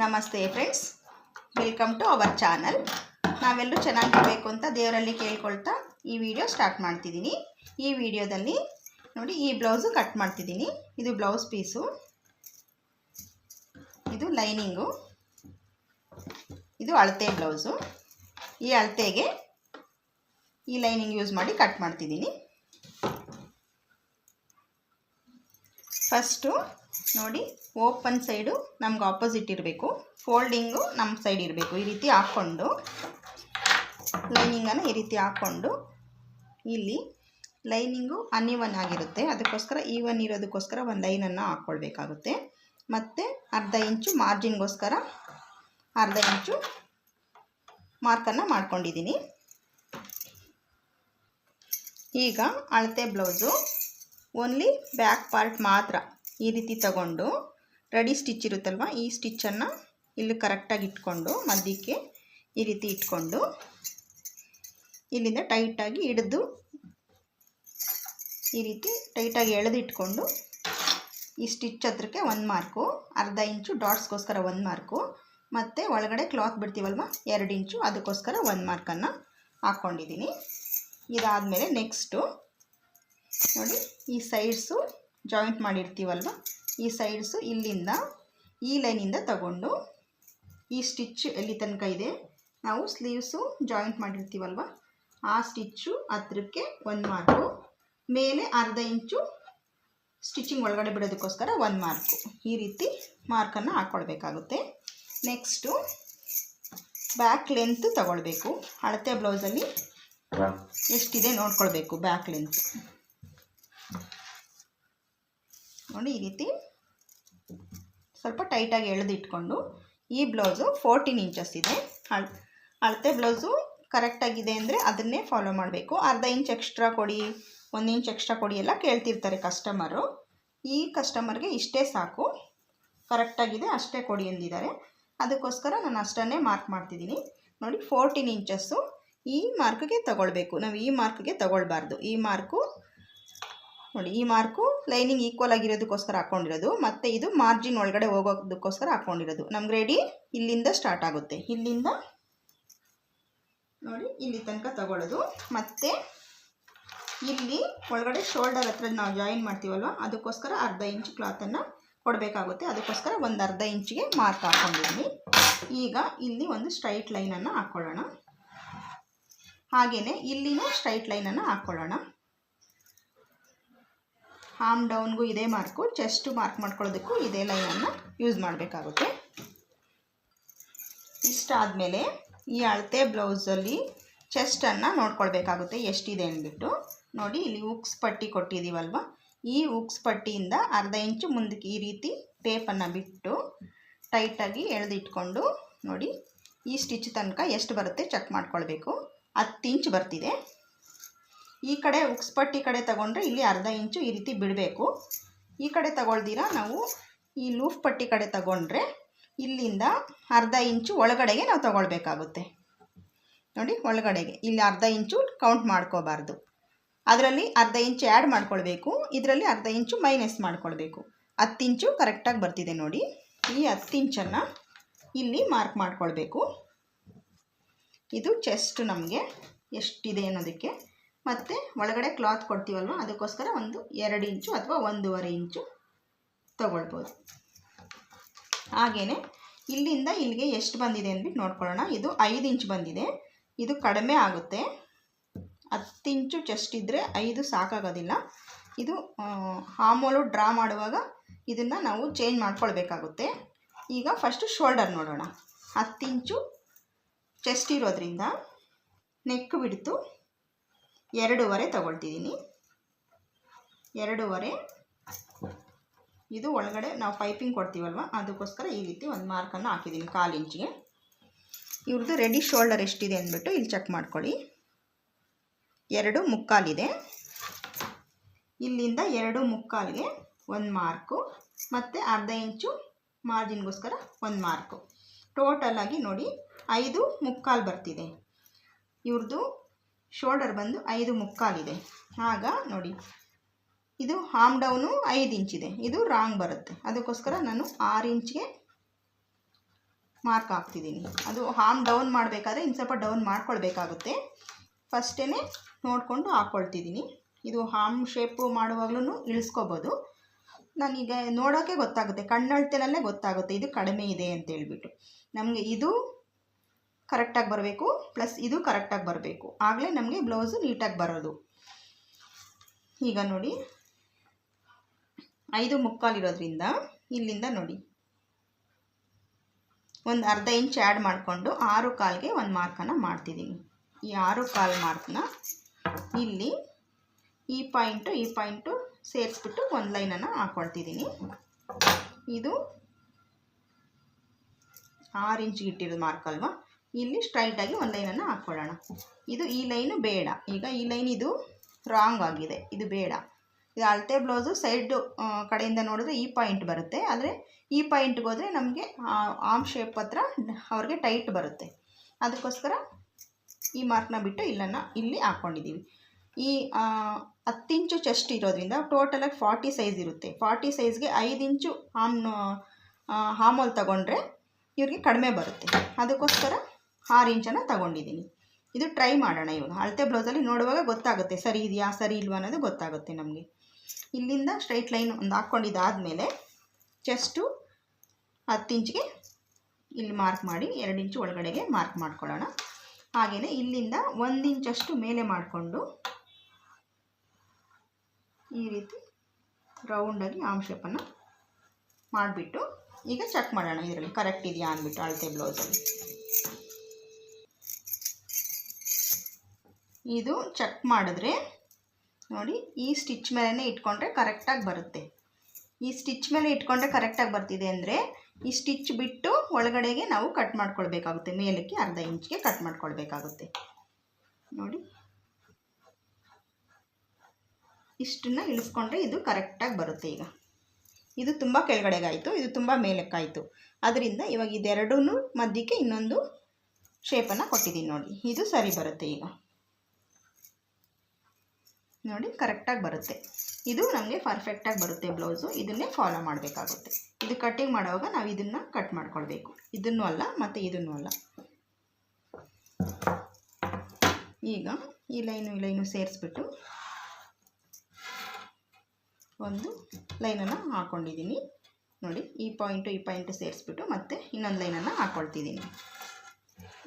ನಮಸ್ತೆ friends welcome to our channel ನಾವೆಲ್ಲರೂ ಚೆನ್ನಾಗಿರಬೇಕು ಅಂತ ದೇವರಲ್ಲಿ ಕೇಳ್ಕೊಳ್ತಾ ಈ ವಿಡಿಯೋ ಸ್ಟಾರ್ಟ್ ಮಾಡ್ತಿದ್ದೀನಿ. ಈ ವಿಡಿಯೋದಲ್ಲಿ ನೋಡಿ ಈ ಬ್ಲೌಸು ಕಟ್ ಮಾಡ್ತಿದ್ದೀನಿ. ಇದು ಬ್ಲೌಸ್ ಪೀಸು ಇದು ಲೈನಿಂಗು ಇದು ಅಳತೆ ಬ್ಲೌಸು ಈ ಅಳತೆಗೆ ಈ ಲೈನಿಂಗ್ ಯೂಸ್ ಮಾಡಿ ಕಟ್ ಮಾಡ್ತಿದ್ದೀನಿ. ಫಸ್ಟು ನೋಡಿ, ಓಪನ್ ಸೈಡು ನಮ್ಗೆ ಆಪೋಸಿಟ್ ಇರಬೇಕು. ಫೋಲ್ಡಿಂಗು ನಮ್ಮ ಸೈಡ್ ಇರಬೇಕು. ಈ ರೀತಿ ಹಾಕ್ಕೊಂಡು ಲೈನಿಂಗನ್ನು ಈ ರೀತಿ ಹಾಕ್ಕೊಂಡು ಇಲ್ಲಿ ಲೈನಿಂಗು ಅನ್ಇವನ್ ಆಗಿರುತ್ತೆ. ಅದಕ್ಕೋಸ್ಕರ ಈವನ್ ಇರೋದಕ್ಕೋಸ್ಕರ ಒಂದು ಲೈನನ್ನು ಹಾಕ್ಕೊಳ್ಬೇಕಾಗುತ್ತೆ ಮತ್ತು ಅರ್ಧ ಇಂಚು ಮಾರ್ಜಿನ್ಗೋಸ್ಕರ ಅರ್ಧ ಇಂಚು ಮಾರ್ಕನ್ನು ಮಾಡ್ಕೊಂಡಿದ್ದೀನಿ ಈಗ ಅಳತೆ ಬ್ಲೌಸು ಓನ್ಲಿ ಬ್ಯಾಕ್ ಪಾರ್ಟ್ ಮಾತ್ರ. ಈ ರೀತಿ ತಗೊಂಡು ರೆಡಿ ಸ್ಟಿಚ್ ಇರುತ್ತಲ್ವ, ಈ ಸ್ಟಿಚ್ಚನ್ನು ಇಲ್ಲಿ ಕರೆಕ್ಟಾಗಿ ಇಟ್ಕೊಂಡು ಮಧ್ಯಕ್ಕೆ ಈ ರೀತಿ ಇಟ್ಕೊಂಡು ಇಲ್ಲಿಂದ ಟೈಟಾಗಿ ಹಿಡಿದು ಈ ರೀತಿ ಟೈಟಾಗಿ ಎಳೆದು ಇಟ್ಕೊಂಡು ಈ ಸ್ಟಿಚ್ ಹತ್ರಕ್ಕೆ ಒಂದು ಮಾರ್ಕು ಅರ್ಧ ಇಂಚು ಡಾಟ್ಸ್ಗೋಸ್ಕರ ಒಂದು ಮಾರ್ಕು ಮತ್ತು ಒಳಗಡೆ ಕ್ಲಾತ್ ಬಿಡ್ತೀವಲ್ವ, ಎರಡು ಇಂಚು ಅದಕ್ಕೋಸ್ಕರ ಒಂದು ಮಾರ್ಕನ್ನು ಹಾಕ್ಕೊಂಡಿದ್ದೀನಿ ಇದಾದಮೇಲೆ ನೆಕ್ಸ್ಟು ನೋಡಿ ಈ ಸೈಡ್ಸು ಜಾಯಿಂಟ್ ಮಾಡಿರ್ತೀವಲ್ವ? ಈ ಸೈಡ್ಸು ಇಲ್ಲಿಂದ ಈ ಲೈನಿಂದ ತಗೊಂಡು ಈ ಸ್ಟಿಚ್ ಎಲ್ಲಿ ತನಕ ಇದೆ? ನಾವು ಸ್ಲೀವ್ಸು ಜಾಯಿಂಟ್ ಮಾಡಿರ್ತೀವಲ್ವ? ಆ ಸ್ಟಿಚ್ಚು ಹತ್ರಕ್ಕೆ ಒಂದು ಮಾರ್ಕು ಮೇಲೆ ಅರ್ಧ ಇಂಚು ಸ್ಟಿಚಿಂಗ್ ಒಳಗಡೆ ಬಿಡೋದಕ್ಕೋಸ್ಕರ ಒಂದು ಮಾರ್ಕು ಈ ರೀತಿ ಮಾರ್ಕನ್ನು ಹಾಕ್ಕೊಳ್ಬೇಕಾಗುತ್ತೆ ನೆಕ್ಸ್ಟು ಬ್ಯಾಕ್ ಲೆಂತ್ ತಗೊಳ್ಬೇಕು. ಅಳತೆ ಬ್ಲೌಸಲ್ಲಿ ಎಷ್ಟಿದೆ ನೋಡ್ಕೊಳ್ಬೇಕು ಬ್ಯಾಕ್ ಲೆಂತ್ ನೋಡಿ ಈ ರೀತಿ ಸ್ವಲ್ಪ ಟೈಟಾಗಿ ಎಳೆದಿಟ್ಕೊಂಡು ಈ ಬ್ಲೌಸು ಫೋರ್ಟೀನ್ ಇಂಚಸ್ ಇದೆ. ಅಳ್ ಅಳತೆ ಬ್ಲೌಸು ಕರೆಕ್ಟಾಗಿದೆ ಅಂದರೆ ಅದನ್ನೇ ಫಾಲೋ ಮಾಡಬೇಕು. ಅರ್ಧ ಇಂಚ್ ಎಕ್ಸ್ಟ್ರಾ ಕೊಡಿ, ಒಂದು ಇಂಚ್ ಎಕ್ಸ್ಟ್ರಾ ಕೊಡಿ ಎಲ್ಲ ಕೇಳ್ತಿರ್ತಾರೆ ಕಸ್ಟಮರು. ಈ ಕಸ್ಟಮರ್ಗೆ ಇಷ್ಟೇ ಸಾಕು. ಕರೆಕ್ಟಾಗಿದೆ, ಅಷ್ಟೇ ಕೊಡಿ ಎಂದಿದ್ದಾರೆ. ಅದಕ್ಕೋಸ್ಕರ ನಾನು ಅಷ್ಟನ್ನೇ ಮಾರ್ಕ್ ಮಾಡ್ತಿದ್ದೀನಿ. ನೋಡಿ ಫೋರ್ಟೀನ್ ಇಂಚಸ್ಸು ಈ ಮಾರ್ಕ್ಗೆ ತಗೊಳ್ಬೇಕು. ನಾವು ಈ ಮಾರ್ಕ್ಗೆ ತಗೊಳ್ಬಾರ್ದು. ಈ ಮಾರ್ಕು ನೋಡಿ, ಈ ಮಾರ್ಕು ಲೈನಿಂಗ್ ಈಕ್ವಲ್ ಆಗಿರೋದಕ್ಕೋಸ್ಕರ ಹಾಕ್ಕೊಂಡಿರೋದು ಮತ್ತು ಇದು ಮಾರ್ಜಿನ್ ಒಳಗಡೆ ಹೋಗೋದಕ್ಕೋಸ್ಕರ ಹಾಕ್ಕೊಂಡಿರೋದು ನಮ್ಮ ರೆಡಿ ಇಲ್ಲಿಂದ ಸ್ಟಾರ್ಟ್ ಆಗುತ್ತೆ. ಇಲ್ಲಿಂದ ನೋಡಿ, ಇಲ್ಲಿ ತನಕ ತಗೊಳ್ಳೋದು. ಮತ್ತು ಇಲ್ಲಿ ಒಳಗಡೆ ಶೋಲ್ಡರ್ ಹತ್ರ ನಾವು ಜಾಯಿನ್ ಮಾಡ್ತೀವಲ್ವ, ಅದಕ್ಕೋಸ್ಕರ ಅರ್ಧ ಇಂಚ್ ಕ್ಲಾತನ್ನು ಕೊಡಬೇಕಾಗುತ್ತೆ. ಅದಕ್ಕೋಸ್ಕರ ಒಂದು ಅರ್ಧ ಇಂಚಿಗೆ ಮಾರ್ಕ್ ಹಾಕ್ಕೊಂಡಿದ್ದೀನಿ ಈಗ ಇಲ್ಲಿ ಒಂದು ಸ್ಟ್ರೈಟ್ ಲೈನನ್ನು ಹಾಕ್ಕೊಳ್ಳೋಣ ಹಾಗೆಯೇ ಇಲ್ಲಿನೂ ಸ್ಟ್ರೈಟ್ ಲೈನನ್ನು ಹಾಕ್ಕೊಳ್ಳೋಣ ಹಾಮ್ ಡೌನ್ಗೂ ಇದೇ ಮಾರ್ಕು, ಚೆಸ್ಟು ಮಾರ್ಕ್ ಮಾಡ್ಕೊಳ್ಳೋದಕ್ಕೂ ಇದೇ ಲೈನನ್ನು ಯೂಸ್ ಮಾಡಬೇಕಾಗುತ್ತೆ. ಇಷ್ಟಾದಮೇಲೆ ಈ ಅಳತೆ ಬ್ಲೌಸಲ್ಲಿ ಚೆಸ್ಟನ್ನು ನೋಡ್ಕೊಳ್ಬೇಕಾಗುತ್ತೆ ಎಷ್ಟಿದೆ ಅಂದ್ಬಿಟ್ಟು. ನೋಡಿ, ಇಲ್ಲಿ ಉಕ್ಸ್ ಪಟ್ಟಿ ಕೊಟ್ಟಿದ್ದೀವಲ್ವ? ಈ ಉಕ್ಸ್ ಪಟ್ಟಿಯಿಂದ ಅರ್ಧ ಇಂಚು ಮುಂದಕ್ಕೆ ಈ ರೀತಿ ಟೇಪನ್ನು ಬಿಟ್ಟು ಟೈಟಾಗಿ ಎಳೆದಿಟ್ಕೊಂಡು ನೋಡಿ, ಈ ಸ್ಟಿಚ್ ತನಕ ಎಷ್ಟು ಬರುತ್ತೆ ಚೆಕ್ ಮಾಡ್ಕೊಳ್ಬೇಕು. ಹತ್ತು ಇಂಚ್ ಬರ್ತಿದೆ. ಈ ಕಡೆ ಉಕ್ಸ್ಪಟ್ಟಿ ಕಡೆ ತಗೊಂಡ್ರೆ ಇಲ್ಲಿ ಅರ್ಧ ಇಂಚು ಈ ರೀತಿ ಬಿಡಬೇಕು. ಈ ಕಡೆ ತಗೊಳ್ದಿರ ನಾವು ಈ ಲೂಫ್ ಪಟ್ಟಿ ಕಡೆ ತಗೊಂಡ್ರೆ ಇಲ್ಲಿಂದ ಅರ್ಧ ಇಂಚು ಒಳಗಡೆಗೆ ನಾವು ತಗೊಳ್ಬೇಕಾಗುತ್ತೆ. ನೋಡಿ ಒಳಗಡೆಗೆ, ಇಲ್ಲಿ ಅರ್ಧ ಇಂಚು ಕೌಂಟ್ ಮಾಡ್ಕೋಬಾರ್ದು. ಅದರಲ್ಲಿ ಅರ್ಧ ಇಂಚು ಆ್ಯಡ್ ಮಾಡ್ಕೊಳ್ಬೇಕು, ಇದರಲ್ಲಿ ಅರ್ಧ ಇಂಚು ಮೈನಸ್ ಮಾಡ್ಕೊಳ್ಬೇಕು. ಹತ್ತು ಇಂಚು ಕರೆಕ್ಟಾಗಿ ಬರ್ತಿದೆ ನೋಡಿ. ಈ ಹತ್ತು ಇಂಚನ್ನು ಇಲ್ಲಿ ಮಾರ್ಕ್ ಮಾಡ್ಕೊಳ್ಬೇಕು. ಇದು ಚೆಸ್ಟ್ ನಮಗೆ ಎಷ್ಟಿದೆ ಅನ್ನೋದಕ್ಕೆ ಮತ್ತು ಒಳಗಡೆ ಕ್ಲಾತ್ ಕೊಡ್ತೀವಲ್ವ? ಅದಕ್ಕೋಸ್ಕರ ಒಂದು ಎರಡು ಇಂಚು ಅಥವಾ ಒಂದೂವರೆ ಇಂಚು ತಗೊಳ್ಬೋದು. ಹಾಗೆಯೇ ಇಲ್ಲಿಂದ ಇಲ್ಲಿಗೆ ಎಷ್ಟು ಬಂದಿದೆ ಅಂದ್ಬಿಟ್ಟು ನೋಡ್ಕೊಳ್ಳೋಣ. ಇದು ಐದು ಇಂಚು ಬಂದಿದೆ. ಇದು ಕಡಿಮೆ ಆಗುತ್ತೆ. ಹತ್ತು ಇಂಚು ಚೆಸ್ಟ್ ಇದ್ದರೆ ಐದು ಸಾಕಾಗೋದಿಲ್ಲ. ಇದು ಹಾಮೋಲು ಡ್ರಾ ಮಾಡುವಾಗ ಇದನ್ನು ನಾವು ಚೇಂಜ್ ಮಾಡ್ಕೊಳ್ಬೇಕಾಗುತ್ತೆ. ಈಗ ಫಸ್ಟು ಶೋಲ್ಡರ್ ನೋಡೋಣ. ಹತ್ತು ಇಂಚು ಚೆಸ್ಟ್ ಇರೋದ್ರಿಂದ ನೆಕ್ ಬಿಡ್ತು. ಎರಡೂವರೆ ತಗೊಳ್ತಿದ್ದೀನಿ. ಎರಡೂವರೆ. ಇದು ಒಳಗಡೆ ನಾವು ಪೈಪಿಂಗ್ ಕೊಡ್ತೀವಲ್ವ? ಅದಕ್ಕೋಸ್ಕರ ಈ ರೀತಿ ಒಂದು ಮಾರ್ಕನ್ನು ಹಾಕಿದ್ದೀನಿ ಕಾಲು ಇಂಚಿಗೆ. ಇವ್ರದ್ದು ರೆಡಿ ಶೋಲ್ಡರ್ ಎಷ್ಟಿದೆ ಅಂದ್ಬಿಟ್ಟು ಇಲ್ಲಿ ಚೆಕ್ ಮಾಡ್ಕೊಳ್ಳಿ. ಎರಡು ಮುಕ್ಕಾಲಿದೆ. ಇಲ್ಲಿಂದ ಎರಡು ಮುಕ್ಕಾಲಿಗೆ ಒಂದು ಮಾರ್ಕು, ಮತ್ತು ಅರ್ಧ ಇಂಚು ಮಾರ್ಜಿನ್ಗೋಸ್ಕರ ಒಂದು ಮಾರ್ಕು. ಟೋಟಲ್ ಆಗಿ ನೋಡಿ, ಐದು ಮುಕ್ಕಾಲು ಬರ್ತಿದೆ. ಇವ್ರದ್ದು ಶೋಲ್ಡರ್ ಬಂದು ಐದು ಮುಕ್ಕಾಲಿದೆ. ಆಗ ನೋಡಿ, ಇದು ಹಾಮ್ ಡೌನು ಐದು ಇಂಚಿದೆ ಇದು. ರಾಂಗ್ ಬರುತ್ತೆ. ಅದಕ್ಕೋಸ್ಕರ ನಾನು ಆರು ಇಂಚ್ಗೆ ಮಾರ್ಕ್ ಹಾಕ್ತಿದ್ದೀನಿ. ಅದು ಹಾಮ್ ಡೌನ್ ಮಾಡಬೇಕಾದ್ರೆ ಇನ್ನು ಸ್ವಲ್ಪ ಡೌನ್ ಮಾಡ್ಕೊಳ್ಬೇಕಾಗುತ್ತೆ. ಫಸ್ಟೇ ನೋಡಿಕೊಂಡು ಹಾಕ್ಕೊಳ್ತಿದ್ದೀನಿ ಇದು ಹಾಮ್ ಶೇಪು ಮಾಡುವಾಗ್ಲೂ ಇಳಿಸ್ಕೋಬೋದು. ನನಗೆ ನೋಡೋಕ್ಕೆ ಗೊತ್ತಾಗುತ್ತೆ. ಕಣ್ಣಳ್ತೆನಲ್ಲೇ ಗೊತ್ತಾಗುತ್ತೆ. ಇದು ಕಡಿಮೆ ಇದೆ ಅಂತ ಹೇಳ್ಬಿಟ್ಟು. ನಮಗೆ ಇದು ಕರೆಕ್ಟಾಗಿ ಬರಬೇಕು, ಪ್ಲಸ್ ಇದು ಕರೆಕ್ಟಾಗಿ ಬರಬೇಕು. ಆಗಲೇ ನಮಗೆ ಬ್ಲೌಸು ನೀಟಾಗಿ ಬರೋದು. ಈಗ ನೋಡಿ, ಐದು ಮುಕ್ಕಾಲಿರೋದ್ರಿಂದ ಇಲ್ಲಿಂದ ನೋಡಿ. ಒಂದು ಅರ್ಧ ಇಂಚ್ ಆ್ಯಡ್ ಮಾಡಿಕೊಂಡು ಆರು ಕಾಲ್ಗೆ ಒಂದು ಮಾರ್ಕನ್ನು ಮಾಡ್ತಿದ್ದೀನಿ. ಈ ಆರು ಕಾಲು ಮಾರ್ಕ್ನ ಇಲ್ಲಿ ಈ ಪಾಯಿಂಟು ಈ ಪಾಯಿಂಟು ಸೇರಿಸ್ಬಿಟ್ಟು ಒಂದು ಲೈನನ್ನು ಹಾಕ್ಕೊಳ್ತಿದ್ದೀನಿ ಇದು ಆರು ಇಂಚ್ ಇಟ್ಟಿರೋದು ಮಾರ್ಕ್ ಅಲ್ವಾ? ಇಲ್ಲಿ ಸ್ಟ್ರೈಟಾಗಿ ಒಂದು ಲೈನನ್ನು ಹಾಕ್ಕೊಳ್ಳೋಣ ಇದು ಈ ಲೈನು ಬೇಡ. ಈಗ ಈ ಲೈನ್ ಇದು ರಾಂಗ್ ಆಗಿದೆ. ಇದು ಬೇಡ. ಇದು ಅಳತೆ ಬ್ಲೌಸು ಸೈಡ್ ಕಡೆಯಿಂದ ನೋಡಿದ್ರೆ ಈ ಪಾಯಿಂಟ್ ಬರುತ್ತೆ. ಆದರೆ ಈ ಪಾಯಿಂಟ್ಗೆ ಹೋದರೆ ನಮಗೆ ಆಮ್ ಶೇಪ್ ಹತ್ರ ಅವ್ರಿಗೆ ಟೈಟ್ ಬರುತ್ತೆ. ಅದಕ್ಕೋಸ್ಕರ ಈ ಮಾರ್ಕ್ನ ಬಿಟ್ಟು ಇಲ್ಲನ್ನು ಇಲ್ಲಿ ಹಾಕ್ಕೊಂಡಿದ್ದೀವಿ ಈ ಹತ್ತು ಇಂಚು ಚೆಸ್ಟ್ ಇರೋದ್ರಿಂದ ಟೋಟಲಾಗಿ ಫಾರ್ಟಿ ಸೈಜ್ ಇರುತ್ತೆ. ಫಾರ್ಟಿ ಸೈಜ್ಗೆ ಐದು ಇಂಚು ಆಮ್ ಹಾಮೋಲ್ ತಗೊಂಡ್ರೆ ಇವ್ರಿಗೆ ಕಡಿಮೆ ಬರುತ್ತೆ. ಅದಕ್ಕೋಸ್ಕರ ಆರು ಇಂಚನ್ನು ತಗೊಂಡಿದ್ದೀನಿ. ಇದು ಟ್ರೈ ಮಾಡೋಣ ಇವಾಗ. ಅಳತೆ ಬ್ಲೌಸಲ್ಲಿ ನೋಡುವಾಗ ಗೊತ್ತಾಗುತ್ತೆ, ಸರಿ ಇದೆಯಾ, ಸರಿ ಇಲ್ವಾ ಅನ್ನೋದು ಗೊತ್ತಾಗುತ್ತೆ ನಮಗೆ. ಇಲ್ಲಿಂದ ಸ್ಟ್ರೈಟ್ ಲೈನ್ ಒಂದು ಹಾಕ್ಕೊಂಡಿದ್ದಾದಮೇಲೆ ಚೆಸ್ಟು ಹತ್ತು ಇಂಚಿಗೆ ಇಲ್ಲಿ ಮಾರ್ಕ್ ಮಾಡಿ, ಎರಡು ಇಂಚು ಒಳಗಡೆಗೆ ಮಾರ್ಕ್ ಮಾಡ್ಕೊಳ್ಳೋಣ. ಹಾಗೆಯೇ ಇಲ್ಲಿಂದ ಒಂದು ಇಂಚಷ್ಟು ಮೇಲೆ ಮಾಡಿಕೊಂಡು ಈ ರೀತಿ ರೌಂಡಾಗಿ ಆಮ್ ಶೇಪನ್ನು ಮಾಡಿಬಿಟ್ಟು ಈಗ ಚೆಕ್ ಮಾಡೋಣ ಇದರಲ್ಲಿ. ಕರೆಕ್ಟ್ ಇದೆಯಾ ಅಂದ್ಬಿಟ್ಟು ಅಳತೆ ಬ್ಲೌಸಲ್ಲಿ. ಇದು ಚೆಕ್ ಮಾಡಿದ್ರೆ ನೋಡಿ ಈ ಸ್ಟಿಚ್ ಮೇಲೇ ಇಟ್ಕೊಂಡ್ರೆ ಕರೆಕ್ಟಾಗಿ ಬರುತ್ತೆ. ಈ ಸ್ಟಿಚ್ ಮೇಲೆ ಇಟ್ಕೊಂಡ್ರೆ ಕರೆಕ್ಟಾಗಿ ಬರ್ತಿದೆ ಅಂದರೆ ಈ ಸ್ಟಿಚ್ ಬಿಟ್ಟು ಒಳಗಡೆಗೆ ನಾವು ಕಟ್ ಮಾಡ್ಕೊಳ್ಬೇಕಾಗುತ್ತೆ. ಮೇಲಕ್ಕೆ ಅರ್ಧ ಇಂಚ್ಗೆ ಕಟ್ ಮಾಡ್ಕೊಳ್ಬೇಕಾಗುತ್ತೆ. ನೋಡಿ. ಇಷ್ಟನ್ನ ಇಳಿಸ್ಕೊಂಡ್ರೆ ಇದು ಕರೆಕ್ಟಾಗಿ ಬರುತ್ತೆ ಈಗ. ಇದು ತುಂಬ ಕೆಳಗಡೆಗಾಯಿತು, ಇದು ತುಂಬ ಮೇಲಕ್ಕಾಯಿತು. ಅದರಿಂದ ಇವಾಗ ಇದೆರಡೂ ಮಧ್ಯಕ್ಕೆ ಇನ್ನೊಂದು ಶೇಪನ್ನು ಕೊಟ್ಟಿದ್ದೀನಿ ನೋಡಿ. ಇದು ಸರಿ ಬರುತ್ತೆ ಈಗ. ನೋಡಿ ಕರೆಕ್ಟಾಗಿ ಬರುತ್ತೆ. ಇದು ನಮಗೆ ಪರ್ಫೆಕ್ಟಾಗಿ ಬರುತ್ತೆ ಬ್ಲೌಸು ಇದನ್ನೇ ಫಾಲೋ ಮಾಡಬೇಕಾಗುತ್ತೆ. ಇದು ಕಟ್ಟಿಂಗ್ ಮಾಡುವಾಗ ನಾವು ಇದನ್ನು ಕಟ್ ಮಾಡ್ಕೊಳ್ಬೇಕು. ಇದನ್ನು ಅಲ್ಲ, ಮತ್ತು ಇದನ್ನು ಅಲ್ಲ. ಈಗ ಈ ಲೈನು ಈ ಲೈನು ಸೇರಿಸ್ಬಿಟ್ಟು ಒಂದು ಲೈನನ್ನು ಹಾಕ್ಕೊಂಡಿದ್ದೀನಿ ನೋಡಿ, ಈ ಪಾಯಿಂಟು ಈ ಪಾಯಿಂಟು ಸೇರಿಸ್ಬಿಟ್ಟು ಮತ್ತೆ ಇನ್ನೊಂದು ಲೈನನ್ನು ಹಾಕ್ಕೊಳ್ತಿದ್ದೀನಿ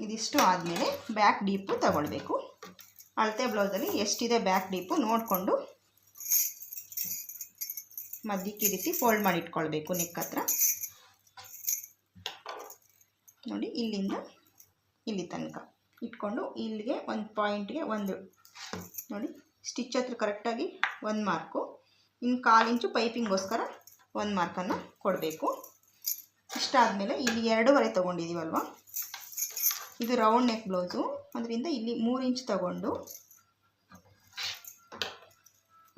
ಇದಿಷ್ಟು ಆದಮೇಲೆ ಬ್ಯಾಕ್ ಡೀಪು ತಗೊಳ್ಬೇಕು. ಅಳತೆ ಬ್ಲೌಸಲ್ಲಿ ಎಷ್ಟಿದೆ ಬ್ಯಾಕ್ ಡೀಪು ನೋಡಿಕೊಂಡು ಮಧ್ಯಕ್ಕೆ ಇರಿಸಿ ಫೋಲ್ಡ್ ಮಾಡಿ ಇಟ್ಕೊಳ್ಬೇಕು ನೆಕ್ ಹತ್ರ. ನೋಡಿ, ಇಲ್ಲಿಂದ ಇಲ್ಲಿ ತನಕ ಇಟ್ಕೊಂಡು ಇಲ್ಲಿಗೆ ಒಂದು ಪಾಯಿಂಟ್ಗೆ ಒಂದು, ನೋಡಿ ಸ್ಟಿಚ್ ಹತ್ರ ಕರೆಕ್ಟಾಗಿ ಒಂದು ಮಾರ್ಕು ಇನ್ನು ಕಾಲು ಇಂಚು ಒಂದು ಮಾರ್ಕನ್ನು ಕೊಡಬೇಕು. ಇಷ್ಟಾದಮೇಲೆ ಇಲ್ಲಿ ಎರಡೂವರೆ ತೊಗೊಂಡಿದ್ದೀವಲ್ವ ಇದು ರೌಂಡ್ ನೆಕ್ ಬ್ಲೌಸು ಅದರಿಂದ ಇಲ್ಲಿ ಮೂರು ಇಂಚ್ ತಗೊಂಡು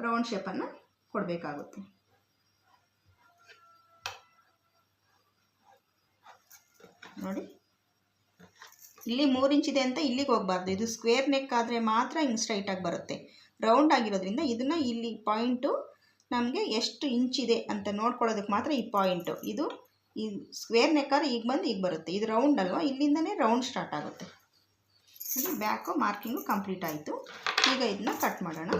ರೌಂಡ್ ಶೇಪನ್ನು ಕೊಡಬೇಕಾಗುತ್ತೆ. ನೋಡಿ. ಇಲ್ಲಿ ಮೂರು ಇಂಚಿದೆ ಅಂತ ಇಲ್ಲಿಗೆ ಹೋಗಬಾರ್ದು. ಇದು ಸ್ಕ್ವೇರ್ ನೆಕ್ ಆದರೆ ಮಾತ್ರ ಹಿಂಗೆ ಸ್ಟ್ರೈಟಾಗಿ ಬರುತ್ತೆ. ರೌಂಡ್ ಆಗಿರೋದ್ರಿಂದ ಇದನ್ನು ಇಲ್ಲಿ ಪಾಯಿಂಟು ನಮಗೆ ಎಷ್ಟು ಇಂಚಿದೆ ಅಂತ ನೋಡ್ಕೊಳ್ಳೋದಕ್ಕೆ ಮಾತ್ರ ಈ ಪಾಯಿಂಟು ಇದು ಈ ಸ್ಕ್ವೇರ್ ನೆಕ್ಕಾದ್ರೆ ಈಗ ಬಂದು ಈಗ ಬರುತ್ತೆ. ಇದು ರೌಂಡ್ ಅಲ್ವಾ? ಇಲ್ಲಿಂದನೇ ರೌಂಡ್ ಸ್ಟಾರ್ಟ್ ಆಗುತ್ತೆ. ಬ್ಯಾಕು ಮಾರ್ಕಿಂಗು ಕಂಪ್ಲೀಟ್ ಆಯಿತು. ಈಗ ಇದನ್ನ ಕಟ್ ಮಾಡೋಣ.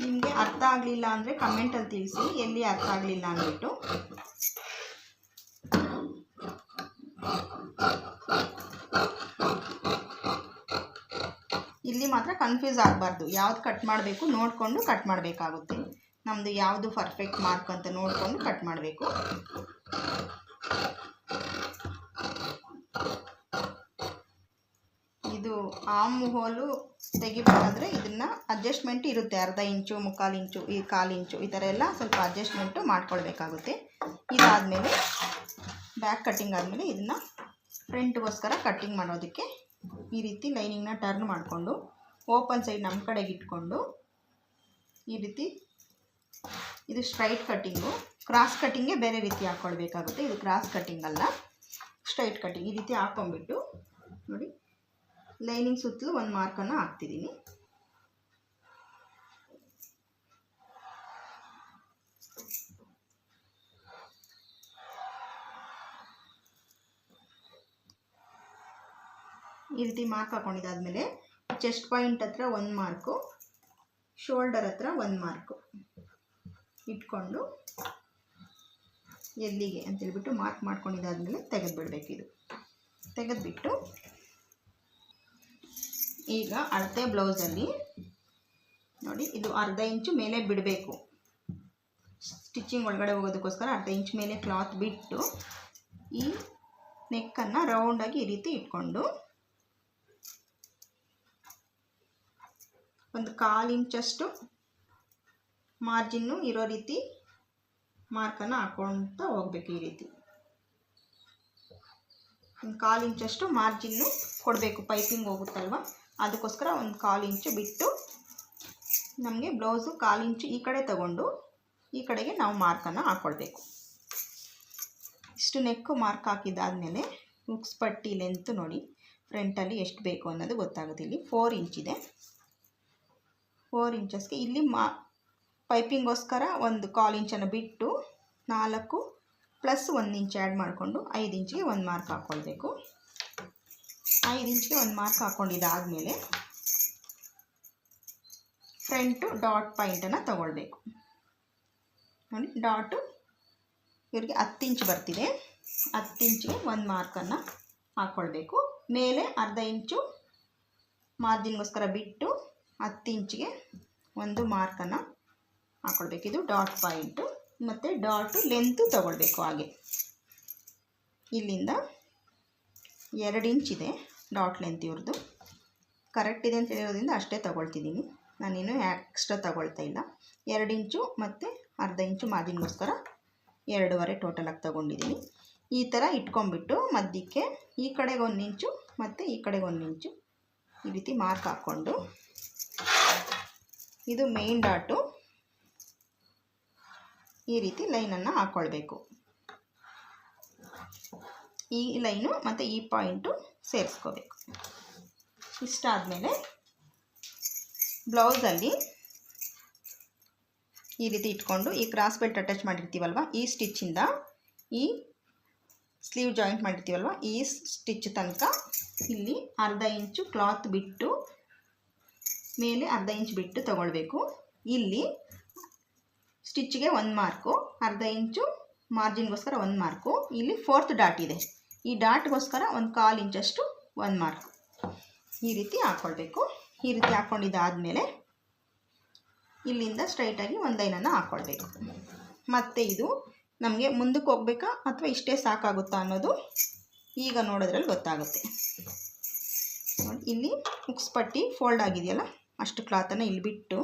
ನಿಮಗೆ ಅರ್ಥ ಆಗಲಿಲ್ಲ ಅಂದರೆ ಕಮೆಂಟಲ್ಲಿ ತಿಳಿಸಿ. ಎಲ್ಲಿ ಅರ್ಥ ಆಗಲಿಲ್ಲ ಅಂದ್ಬಿಟ್ಟು. ಇಲ್ಲಿ ಮಾತ್ರ ಕನ್ಫ್ಯೂಸ್ ಆಗಬಾರ್ದು. ಯಾವ್ದು ಕಟ್ ಮಾಡಬೇಕು ನೋಡಿಕೊಂಡು ಕಟ್ ಮಾಡಬೇಕಾಗುತ್ತೆ. ನಮ್ಮದು ಯಾವುದು ಪರ್ಫೆಕ್ಟ್ ಮಾರ್ಕ್ ಅಂತ ನೋಡಿಕೊಂಡು ಕಟ್ ಮಾಡಬೇಕು. ಇದು ಆಮ್ ಹೋಲು ತೆಗಿಬೇಕಾದ್ರೆ ಇದನ್ನು ಅಡ್ಜಸ್ಟ್ಮೆಂಟ್ ಇರುತ್ತೆ. ಅರ್ಧ ಇಂಚು, ಮುಕ್ಕಾಲು ಇಂಚು, ಈ ಕಾಲು ಇಂಚು, ಈ ಥರ ಎಲ್ಲ ಸ್ವಲ್ಪ ಅಡ್ಜಸ್ಟ್ಮೆಂಟು ಮಾಡ್ಕೊಳ್ಬೇಕಾಗುತ್ತೆ. ಇದಾದಮೇಲೆ ಬ್ಯಾಕ್ ಕಟ್ಟಿಂಗ್ ಆದಮೇಲೆ ಇದನ್ನು ಫ್ರಂಟ್ಗೋಸ್ಕರ ಕಟ್ಟಿಂಗ್ ಮಾಡೋದಕ್ಕೆ ಈ ರೀತಿ ಲೈನಿಂಗ್ನ ಟರ್ನ್ ಮಾಡಿಕೊಂಡು ಓಪನ್ ಸೈಡ್ ನಮ್ಮ ಕಡೆಗೆ ಇಟ್ಕೊಂಡು ಈ ರೀತಿ ಇದು ಸ್ಟ್ರೈಟ್ ಕಟ್ಟಿಂಗು. ಕ್ರಾಸ್ ಕಟ್ಟಿಂಗೇ ಬೇರೆ ರೀತಿ ಹಾಕ್ಕೊಳ್ಬೇಕಾಗುತ್ತೆ. ಇದು ಕ್ರಾಸ್ ಕಟ್ಟಿಂಗ್ ಅಲ್ಲ. ಸ್ಟ್ರೈಟ್ ಕಟ್ಟಿಂಗ್ ಈ ರೀತಿ ಹಾಕ್ಕೊಂಬಿಟ್ಟು ನೋಡಿ. ಲೈನಿಂಗ್ ಸುತ್ತಲೂ ಒಂದು ಮಾರ್ಕನ್ನು ಹಾಕ್ತಿದ್ದೀನಿ. ಈ ರೀತಿ ಮಾರ್ಕ್ ಹಾಕ್ಕೊಂಡಿದ್ದಾದಮೇಲೆ ಚೆಸ್ಟ್ ಪಾಯಿಂಟ್ ಹತ್ರ ಒಂದು ಮಾರ್ಕು ಶೋಲ್ಡರ್ ಹತ್ರ ಒಂದು ಮಾರ್ಕು ಇಟ್ಕೊಂಡು ಎಲ್ಲಿಗೆ ಅಂತೇಳ್ಬಿಟ್ಟು ಮಾರ್ಕ್ ಮಾಡ್ಕೊಂಡಿದ್ದಾದಮೇಲೆ ತೆಗೆದುಬಿಡ್ಬೇಕಿದು ತೆಗೆದುಬಿಟ್ಟು ಈಗ ಅಳತೆ ಬ್ಲೌಸಲ್ಲಿ ನೋಡಿ ಇದು ಅರ್ಧ ಇಂಚು ಮೇಲೆ ಬಿಡಬೇಕು. ಸ್ಟಿಚಿಂಗ್ ಒಳಗಡೆ ಹೋಗೋದಕ್ಕೋಸ್ಕರ ಅರ್ಧ ಇಂಚ್ ಮೇಲೆ ಕ್ಲಾತ್ ಬಿಟ್ಟು ಈ ನೆಕ್ಕನ್ನು ರೌಂಡಾಗಿ ಈ ರೀತಿ ಇಟ್ಕೊಂಡು ಒಂದು ಕಾಲು ಇಂಚಷ್ಟು ಮಾರ್ಜಿನ್ನು ಇರೋ ರೀತಿ ಮಾರ್ಕನ್ನು ಹಾಕ್ಕೊಳ್ತಾ ಹೋಗ್ಬೇಕು ಈ ರೀತಿ. ಒಂದು ಕಾಲು ಇಂಚಷ್ಟು ಮಾರ್ಜಿನ್ನು ಕೊಡಬೇಕು, ಪೈಪಿಂಗ್ ಹೋಗುತ್ತಲ್ವ? ಅದಕ್ಕೋಸ್ಕರ ಒಂದು ಕಾಲು ಇಂಚು ಬಿಟ್ಟು ನಮಗೆ ಬ್ಲೌಸು ಕಾಲು ಇಂಚು ಈ ಕಡೆ ತಗೊಂಡು ಈ ಕಡೆಗೆ ನಾವು ಮಾರ್ಕನ್ನು ಹಾಕ್ಕೊಳ್ಬೇಕು ಇಷ್ಟು ನೆಕ್ಕು ಮಾರ್ಕ್ ಹಾಕಿದ್ದಾದಮೇಲೆ ಉಕ್ಸ್ ಪಟ್ಟಿ ಲೆಂತ್ ನೋಡಿ ಫ್ರಂಟಲ್ಲಿ ಎಷ್ಟು ಬೇಕು ಅನ್ನೋದು ಗೊತ್ತಾಗುತ್ತೆ ಫೋರ್ ಇಂಚಿದೆ ಫೋರ್ ಇಂಚಸ್ಗೆ ಇಲ್ಲಿ ಮಾ ಪೈಪಿಂಗೋಸ್ಕರ ಒಂದು ಕಾಲು ಇಂಚನ್ನು ಬಿಟ್ಟು ನಾಲ್ಕು ಪ್ಲಸ್ ಒಂದು ಇಂಚ್ ಆ್ಯಡ್ ಮಾಡಿಕೊಂಡು ಐದು ಇಂಚಿಗೆ ಒಂದು ಮಾರ್ಕ್ ಹಾಕ್ಕೊಳ್ಬೇಕು ಐದು ಇಂಚಿಗೆ ಒಂದು ಮಾರ್ಕ್ ಹಾಕ್ಕೊಂಡಿದ್ದಾದಮೇಲೆ ಫ್ರಂಟು ಡಾಟ್ ಪಾಯಿಂಟನ್ನು ತಗೊಳ್ಬೇಕು. ನೋಡಿ ಡಾಟು ಇವರಿಗೆ ಹತ್ತು ಇಂಚ್ ಬರ್ತಿದೆ. ಹತ್ತು ಇಂಚಿಗೆ ಒಂದು ಮಾರ್ಕನ್ನು ಹಾಕ್ಕೊಳ್ಬೇಕು ಮೇಲೆ ಅರ್ಧ ಇಂಚು ಮಾರ್ಜಿನ್ಗೋಸ್ಕರ ಬಿಟ್ಟು ಹತ್ತು ಇಂಚಿಗೆ ಒಂದು ಮಾರ್ಕನ್ನು ಹಾಕ್ಕೊಳ್ಬೇಕು ಇದು ಡಾಟ್ ಪಾಯಿಂಟು ಮತ್ತು ಡಾಟು ಲೆಂತು ತಗೊಳ್ಬೇಕು ಹಾಗೆ. ಇಲ್ಲಿಂದ ಎರಡು ಇಂಚಿದೆ ಡಾಟ್ ಲೆಂತ್ ಇವ್ರದ್ದು. ಕರೆಕ್ಟ್ ಇದೆ ಅಂತ ಹೇಳಿರೋದ್ರಿಂದ ಅಷ್ಟೇ ತೊಗೊಳ್ತಿದ್ದೀನಿ. ನಾನೇನು ಎಕ್ಸ್ಟ್ರಾ ತಗೊಳ್ತಾ ಇಲ್ಲ. ಎರಡು ಇಂಚು ಮತ್ತು ಅರ್ಧ ಇಂಚು ಮಾರ್ಜಿನ್ಗೋಸ್ಕರ ಎರಡೂವರೆ ಟೋಟಲಾಗಿ ತಗೊಂಡಿದ್ದೀನಿ. ಈ ಥರ ಇಟ್ಕೊಂಡ್ಬಿಟ್ಟು ಮಧ್ಯಕ್ಕೆ ಈ ಕಡೆಗೆ ಒಂದು ಇಂಚು ಮತ್ತು ಈ ಕಡೆಗೆ ಒಂದು ಇಂಚು ಈ ರೀತಿ ಮಾರ್ಕ್ ಹಾಕ್ಕೊಂಡು ಇದು ಮೇನ್ ಡಾಟು ಈ ರೀತಿ ಲೈನನ್ನು ಹಾಕ್ಕೊಳ್ಬೇಕು ಈ ಲೈನು ಮತ್ತು ಈ ಪಾಯಿಂಟು ಸೇರಿಸ್ಕೋಬೇಕು. ಇಷ್ಟಾದಮೇಲೆ ಬ್ಲೌಸಲ್ಲಿ ಈ ರೀತಿ ಇಟ್ಕೊಂಡು ಈ ಕ್ರಾಸ್ ಬೆಲ್ಟ್ ಅಟ್ಯಾಚ್ ಮಾಡಿರ್ತೀವಲ್ವ, ಈ ಸ್ಟಿಚ್ಚಿಂದ ಈ ಸ್ಲೀವ್ ಜಾಯಿಂಟ್ ಮಾಡಿರ್ತೀವಲ್ವ, ಈ ಸ್ಟಿಚ್ ತನಕ ಇಲ್ಲಿ ಅರ್ಧ ಇಂಚು ಕ್ಲಾತ್ ಬಿಟ್ಟು ಮೇಲೆ ಅರ್ಧ ಇಂಚ್ ಬಿಟ್ಟು ತಗೊಳ್ಬೇಕು. ಇಲ್ಲಿ ಸ್ಟಿಚ್ಗೆ ಒಂದು ಮಾರ್ಕು ಅರ್ಧ ಇಂಚು ಮಾರ್ಜಿನ್ಗೋಸ್ಕರ ಒಂದು ಮಾರ್ಕು ಇಲ್ಲಿ ಫೋರ್ತ್ ಡಾಟ್ ಇದೆ. ಈ ಡಾಟ್ಗೋಸ್ಕರ ಒಂದು ಕಾಲು ಇಂಚಷ್ಟು ಒಂದು ಮಾರ್ಕು ಈ ರೀತಿ ಹಾಕ್ಕೊಳ್ಬೇಕು ಈ ರೀತಿ ಹಾಕ್ಕೊಂಡಿದ್ದಾದಮೇಲೆ ಇಲ್ಲಿಂದ ಸ್ಟ್ರೈಟಾಗಿ ಒಂದು ಲೈನನ್ನು ಹಾಕ್ಕೊಳ್ಬೇಕು ಮತ್ತು ಇದು ನಮಗೆ ಮುಂದಕ್ಕೆ ಹೋಗ್ಬೇಕಾ ಅಥವಾ ಇಷ್ಟೇ ಸಾಕಾಗುತ್ತಾ ಅನ್ನೋದು ಈಗ ನೋಡೋದ್ರಲ್ಲಿ ಗೊತ್ತಾಗುತ್ತೆ. ಇಲ್ಲಿ ಉಕ್ಸ್ಪಟ್ಟಿ ಫೋಲ್ಡ್ ಆಗಿದೆಯಲ್ಲ? ಅಷ್ಟು ಕ್ಲಾತನ್ನು ಇಲ್ಲಿ ಬಿಟ್ಟು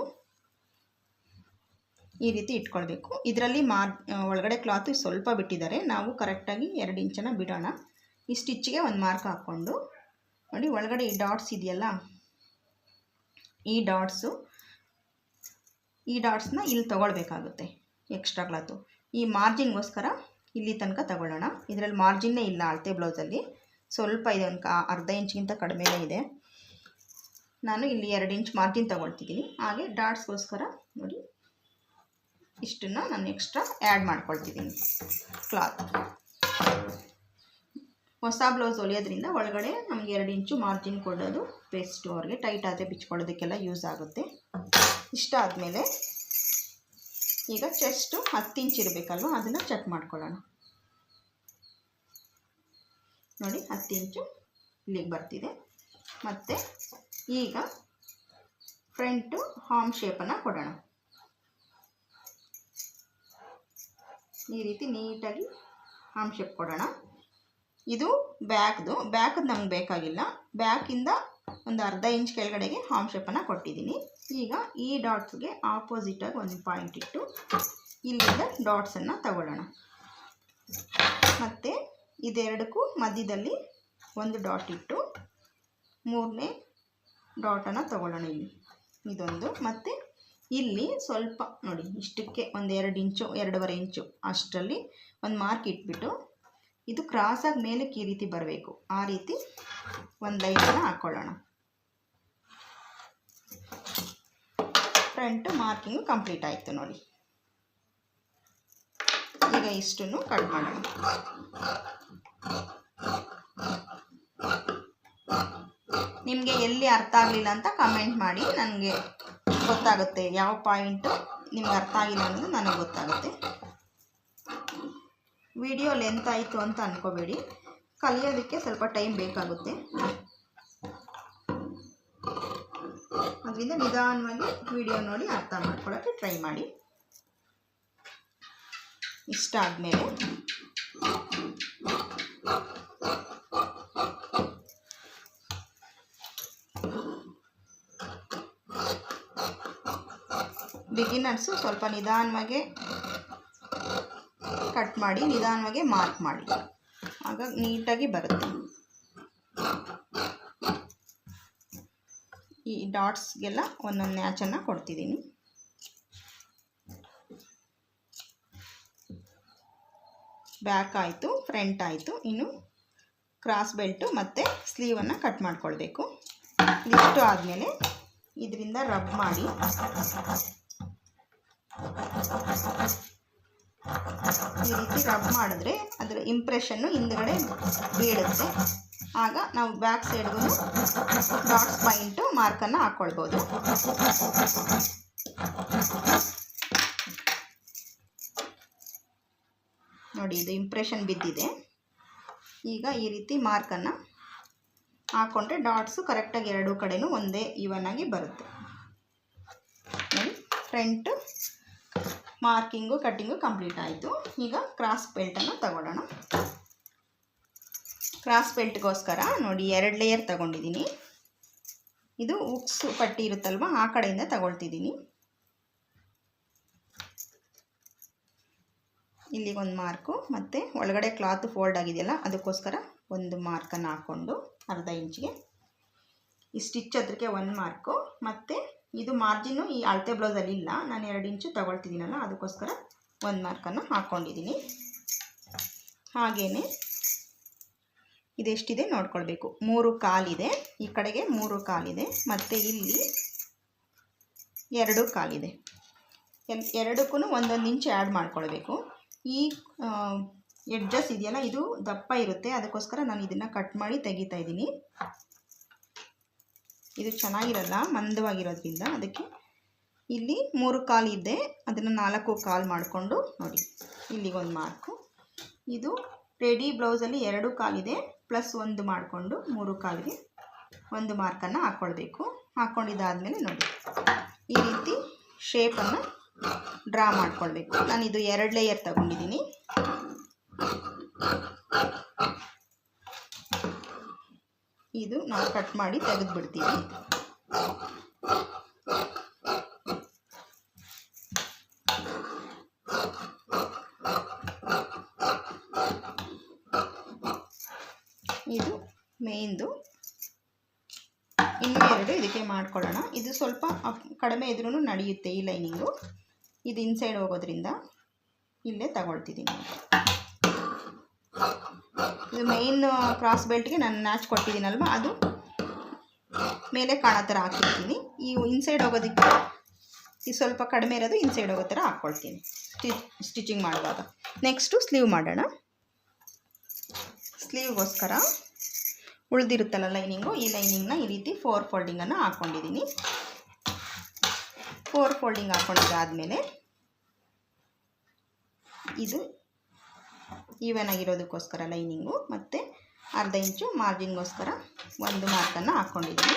ಈ ರೀತಿ ಇಟ್ಕೊಳ್ಬೇಕು. ಇದರಲ್ಲಿ ಮಾ, ಒಳಗಡೆ ಕ್ಲಾತು ಸ್ವಲ್ಪ ಬಿಟ್ಟಿದ್ದಾರೆ. ನಾವು ಕರೆಕ್ಟಾಗಿ ಎರಡು ಇಂಚನ ಬಿಡೋಣ. ಈ ಸ್ಟಿಚ್ಗೆ ಒಂದು ಮಾರ್ಕ್ ಹಾಕ್ಕೊಂಡು. ನೋಡಿ, ಒಳಗಡೆ ಈ ಡಾಟ್ಸ್ ಇದೆಯಲ್ಲ? ಈ ಡಾಟ್ಸು ಈ ಡಾಟ್ಸ್ನ ಇಲ್ಲಿ ತೊಗೊಳ್ಬೇಕಾಗುತ್ತೆ ಎಕ್ಸ್ಟ್ರಾ ಕ್ಲಾತು ಈ ಮಾರ್ಜಿನ್ಗೋಸ್ಕರ ಇಲ್ಲಿ ತನಕ ತಗೊಳ್ಳೋಣ. ಇದರಲ್ಲಿ ಮಾರ್ಜಿನ್ನೇ ಇಲ್ಲ ಅಳತೆ ಬ್ಲೌಸಲ್ಲಿ ಸ್ವಲ್ಪ ಇದೆ ಒಂದು ಅರ್ಧ ಇಂಚ್ಗಿಂತ ಕಡಿಮೆನೇ ಇದೆ. ನಾನು ಇಲ್ಲಿ ಎರಡು ಇಂಚ್ ಮಾರ್ಜಿನ್ ತೊಗೊಳ್ತಿದ್ದೀನಿ. ಹಾಗೆ ಡಾಟ್ಸ್ಗೋಸ್ಕರ ನೋಡಿ ಇಷ್ಟನ್ನು ನಾನು ಎಕ್ಸ್ಟ್ರಾ ಆ್ಯಡ್ ಮಾಡ್ಕೊಳ್ತಿದ್ದೀನಿ. ಕ್ಲಾತ್ ಹೊಸ ಬ್ಲೌಸ್ ಹೊಲಿಯೋದ್ರಿಂದ ಒಳಗಡೆ ನಮಗೆ ಎರಡು ಇಂಚು ಮಾರ್ಜಿನ್ ಕೊಡೋದು ಬೆಸ್ಟು ಅವ್ರಿಗೆ. ಟೈಟ್ ಆದರೆ ಬಿಚ್ಕೊಳ್ಳೋದಕ್ಕೆಲ್ಲ ಯೂಸ್ ಆಗುತ್ತೆ. ಇಷ್ಟ ಆದಮೇಲೆ ಈಗ ಚೆಸ್ಟು ಹತ್ತು ಇಂಚ್ ಇರಬೇಕಲ್ವ? ಅದನ್ನು ಚೆಕ್ ಮಾಡ್ಕೊಳ್ಳೋಣ. ನೋಡಿ ಹತ್ತು ಇಂಚು ಇಲ್ಲಿಗೆ ಬರ್ತಿದೆ. ಮತ್ತು ಈಗ ಫ್ರಂಟು ಹಾಮ್ ಶೇಪನ್ನು ಕೊಡೋಣ. ಈ ರೀತಿ ನೀಟಾಗಿ ಹಾಮ್ ಶೇಪ್ ಕೊಡೋಣ. ಇದು ಬ್ಯಾಕ್ದು ಬ್ಯಾಕ್ದು ನಮ್ಗೆ ಬೇಕಾಗಿಲ್ಲ. ಬ್ಯಾಕಿಂದ ಒಂದು ಅರ್ಧ ಇಂಚ್ ಕೆಳಗಡೆಗೆ ಹಾಮ್ ಶೇಪನ್ನು ಕೊಟ್ಟಿದ್ದೀನಿ ಈಗ ಈ ಡಾಟ್ಸ್ಗೆ ಆಪೋಸಿಟಾಗಿ ಒಂದು ಪಾಯಿಂಟ್ ಇಟ್ಟು ಇಲ್ಲಿಂದ ಡಾಟ್ಸನ್ನು ತಗೊಳ್ಳೋಣ. ಮತ್ತು ಇದೆರಡಕ್ಕೂ ಮಧ್ಯದಲ್ಲಿ ಒಂದು ಡಾಟ್ ಇಟ್ಟು ಮೂರನೇ ಡಾಟನ್ನು ತಗೊಳ್ಳೋಣ ಇಲ್ಲಿ. ಇದೊಂದು. ಮತ್ತು ಇಲ್ಲಿ ಸ್ವಲ್ಪ ನೋಡಿ, ಇಷ್ಟಕ್ಕೆ ಒಂದು ಎರಡು ಇಂಚು, ಎರಡೂವರೆ ಇಂಚು ಅಷ್ಟರಲ್ಲಿ ಒಂದು ಮಾರ್ಕ್ ಇಟ್ಬಿಟ್ಟು ಇದು ಕ್ರಾಸಾಗಿ ಮೇಲಕ್ಕೆ ಈ ರೀತಿ ಬರಬೇಕು. ಆ ರೀತಿ ಒಂದು ಲೈನನ್ನು ಹಾಕ್ಕೊಳ್ಳೋಣ ಫ್ರಂಟು ಮಾರ್ಕಿಂಗು ಕಂಪ್ಲೀಟ್ ಆಯಿತು ನೋಡಿ. ಈಗ ಇಷ್ಟನ್ನು ಕಟ್ ಮಾಡೋಣ. ನಿಮಗೆ ಎಲ್ಲಿ ಅರ್ಥ ಆಗಲಿಲ್ಲ ಅಂತ ಕಮೆಂಟ್ ಮಾಡಿ ನನಗೆ ಗೊತ್ತಾಗುತ್ತೆ ಯಾವ ಪಾಯಿಂಟು ನಿಮ್ಗೆ ಅರ್ಥ ಆಗಿಲ್ಲ ಅನ್ನೋದು ನನಗೆ ಗೊತ್ತಾಗುತ್ತೆ. ವಿಡಿಯೋ ಲೆಂತ್ ಆಯಿತು ಅಂತ ಅಂದ್ಕೋಬೇಡಿ ಕಲಿಯೋದಕ್ಕೆ ಸ್ವಲ್ಪ ಟೈಮ್ ಬೇಕಾಗುತ್ತೆ. ಅದರಿಂದ ನಿಧಾನವಾಗಿ ವಿಡಿಯೋ ನೋಡಿ ಅರ್ಥ ಮಾಡ್ಕೊಳ್ಳೋಕ್ಕೆ ಟ್ರೈ ಮಾಡಿ. ಇಷ್ಟ ಆದಮೇಲೆ ಬಿಗಿನರ್ಸು ಸ್ವಲ್ಪ ನಿಧಾನವಾಗಿ ಕಟ್ ಮಾಡಿ, ನಿಧಾನವಾಗಿ ಮಾರ್ಕ್ ಮಾಡಿ. ಆಗ ನೀಟಾಗಿ ಬರುತ್ತೆ. ಈ ಡಾಟ್ಸ್ಗೆಲ್ಲ ಒಂದೊಂದು ನ್ಯಾಚನ್ನು ಕೊಡ್ತಿದ್ದೀನಿ ಬ್ಯಾಕ್ ಆಯಿತು ಫ್ರಂಟ್ ಆಯಿತು, ಇನ್ನು ಕ್ರಾಸ್ ಬೆಲ್ಟು ಮತ್ತು ಸ್ಲೀವನ್ನು ಕಟ್ ಮಾಡಿಕೊಳ್ಬೇಕು. ಇಷ್ಟು ಆದಮೇಲೆ ಇದರಿಂದ ರಬ್ ಮಾಡಿ. ಈ ರೀತಿ ರಬ್ ಮಾಡಿದ್ರೆ ಅದರ ಇಂಪ್ರೆಷನ್ನು ಹಿಂದ್ಗಡೆ ಬೀಳುತ್ತೆ. ಆಗ ನಾವು ಬ್ಯಾಕ್ ಸೈಡ್ಗೂ ಡಾಟ್ಸ್ ಪಾಯಿಂಟು ಮಾರ್ಕನ್ನು ಹಾಕ್ಕೊಳ್ಬೋದು ನೋಡಿ, ಇದು ಇಂಪ್ರೆಷನ್ ಬಿದ್ದಿದೆ. ಈಗ ಈ ರೀತಿ ಮಾರ್ಕನ್ನು ಹಾಕ್ಕೊಂಡ್ರೆ ಡಾಟ್ಸು ಕರೆಕ್ಟಾಗಿ ಎರಡೂ ಕಡೆನೂ ಒಂದೇ ಇವನ್ ಆಗಿ ಬರುತ್ತೆ. ಫ್ರಂಟ್ ಮಾರ್ಕಿಂಗು, ಕಟ್ಟಿಂಗು ಕಂಪ್ಲೀಟ್ ಆಯಿತು. ಈಗ ಕ್ರಾಸ್ ಬೆಲ್ಟನ್ನು ತಗೊಳ್ಳೋಣ. ಕ್ರಾಸ್ ಬೆಲ್ಟ್ಗೋಸ್ಕರ ನೋಡಿ ಎರಡು ಲೇಯರ್ ತಗೊಂಡಿದ್ದೀನಿ. ಇದು ಉಕ್ಸ್ ಪಟ್ಟಿ ಇರುತ್ತಲ್ವ, ಆ ಕಡೆಯಿಂದ ತಗೊಳ್ತಿದ್ದೀನಿ. ಇಲ್ಲಿಗೊಂದು ಮಾರ್ಕು, ಮತ್ತು ಒಳಗಡೆ ಕ್ಲಾತ್ ಫೋಲ್ಡ್ ಆಗಿದೆಯಲ್ಲ, ಅದಕ್ಕೋಸ್ಕರ ಒಂದು ಮಾರ್ಕನ್ನು ಹಾಕ್ಕೊಂಡು ಅರ್ಧ ಇಂಚಿಗೆ. ಈ ಸ್ಟಿಚ್ ಹತ್ರಕ್ಕೆ ಒಂದು ಮಾರ್ಕು, ಮತ್ತು ಇದು ಮಾರ್ಜಿನ್ನು ಈ ಅಳತೆ ಬ್ಲೌಸಲ್ಲಿ ಇಲ್ಲ. ನಾನು ಎರಡು ಇಂಚು ತಗೊಳ್ತಿದ್ದೀನಲ್ಲ, ಅದಕ್ಕೋಸ್ಕರ ಒಂದು ಮಾರ್ಕನ್ನು ಹಾಕ್ಕೊಂಡಿದ್ದೀನಿ ಹಾಗೆಯೇ ಇದೆಷ್ಟಿದೆ ನೋಡ್ಕೊಳ್ಬೇಕು. ಮೂರು ಕಾಲಿದೆ. ಈ ಕಡೆಗೆ ಮೂರು ಕಾಲಿದೆ. ಮತ್ತು ಇಲ್ಲಿ ಎರಡು ಕಾಲಿದೆ. ಎಲ್ ಎರಡಕ್ಕೂ ಒಂದೊಂದು ಇಂಚು ಆ್ಯಡ್ ಮಾಡ್ಕೊಳ್ಬೇಕು. ಈ ಎಡ್ಜಸ್ ಇದೆಯಲ್ಲ, ಇದು ದಪ್ಪ ಇರುತ್ತೆ. ಅದಕ್ಕೋಸ್ಕರ ನಾನು ಇದನ್ನು ಕಟ್ ಮಾಡಿ ತೆಗಿತಾ ಇದ್ದೀನಿ. ಇದು ಚೆನ್ನಾಗಿರಲ್ಲ, ಮಂದವಾಗಿರೋದ್ರಿಂದ ಅದಕ್ಕೆ ಇಲ್ಲಿ ಮೂರು ಕಾಲು ಇದೆ. ಅದನ್ನು ನಾಲ್ಕು ಕಾಲು ಮಾಡಿಕೊಂಡು ನೋಡಿ. ಇಲ್ಲಿಗೊಂದು ಮಾರ್ಕು. ಇದು ರೆಡಿ ಬ್ಲೌಸಲ್ಲಿ ಎರಡು ಕಾಲಿದೆ ಪ್ಲಸ್ ಒಂದು ಮಾಡಿಕೊಂಡು ಮೂರು ಕಾಲಿಗೆ ಒಂದು ಮಾರ್ಕನ್ನು ಹಾಕ್ಕೊಳ್ಬೇಕು ಹಾಕ್ಕೊಂಡಿದ್ದಾದಮೇಲೆ ನೋಡಿ. ಈ ರೀತಿ ಶೇಪನ್ನು ಡ್ರಾ ಮಾಡ್ಕೊಳ್ಬೇಕು. ನಾನು ಇದು ಎರಡು ಲೇಯರ್ ತಗೊಂಡಿದ್ದೀನಿ ಇದು ನಾವು ಕಟ್ ಮಾಡಿ ತೆಗೆದು ಬಿಡ್ತೀವಿ. ಇದು ಮೇಯ್ನ್ದು ಇನ್ನೂ ಎರಡು ಇದಕ್ಕೆ ಮಾಡ್ಕೊಳ್ಳೋಣ. ಇದು ಸ್ವಲ್ಪ ಕಡಿಮೆ ಇದ್ರೂ ನಡೆಯುತ್ತೆ ಈ ಲೈನಿಂಗು. ಇದು ಇನ್ಸೈಡ್ ಹೋಗೋದ್ರಿಂದ ಇಲ್ಲೇ ತಗೊಳ್ತಿದ್ದೀನಿ. ಇದು ಮೇಯ್ನ್ ಕ್ರಾಸ್ ಬೆಲ್ಟ್ಗೆ ನಾನು ನ್ಯಾಚ್ ಕೊಟ್ಟಿದ್ದೀನಲ್ವ? ಅದು ಮೇಲೆ ಕಾಣೋ ಥರ ಹಾಕಿರ್ತೀನಿ. ಈ ಇನ್ಸೈಡ್ ಹೋಗೋದಕ್ಕೆ ಈ ಸ್ವಲ್ಪ ಕಡಿಮೆ ಇರೋದು ಇನ್ಸೈಡ್ ಹೋಗೋ ಥರ ಹಾಕ್ಕೊಳ್ತೀನಿ ಸ್ಟಿ ಸ್ಟಿಚಿಂಗ್ ಮಾಡುವಾಗ. ನೆಕ್ಸ್ಟು ಸ್ಲೀವ್ ಮಾಡೋಣ. ಸ್ಲೀವ್ಗೋಸ್ಕರ ಉಳಿದಿರುತ್ತಲ್ಲ ಲೈನಿಂಗು ಈ ಲೈನಿಂಗ್ನ ಈ ರೀತಿ ಫೋರ್ ಫೋಲ್ಡಿಂಗನ್ನು ಹಾಕ್ಕೊಂಡಿದ್ದೀನಿ ಫೋರ್ ಫೋಲ್ಡಿಂಗ್ ಹಾಕ್ಕೊಂಡಿದ್ದಾದಮೇಲೆ ಇದು ಈವನ್ ಆಗಿರೋದಕ್ಕೋಸ್ಕರ ಲೈನಿಂಗು ಮತ್ತು ಅರ್ಧ ಇಂಚು ಮಾರ್ಜಿನ್ಗೋಸ್ಕರ ಒಂದು ಮಾರ್ಕನ್ನು ಹಾಕ್ಕೊಂಡಿದ್ದೀನಿ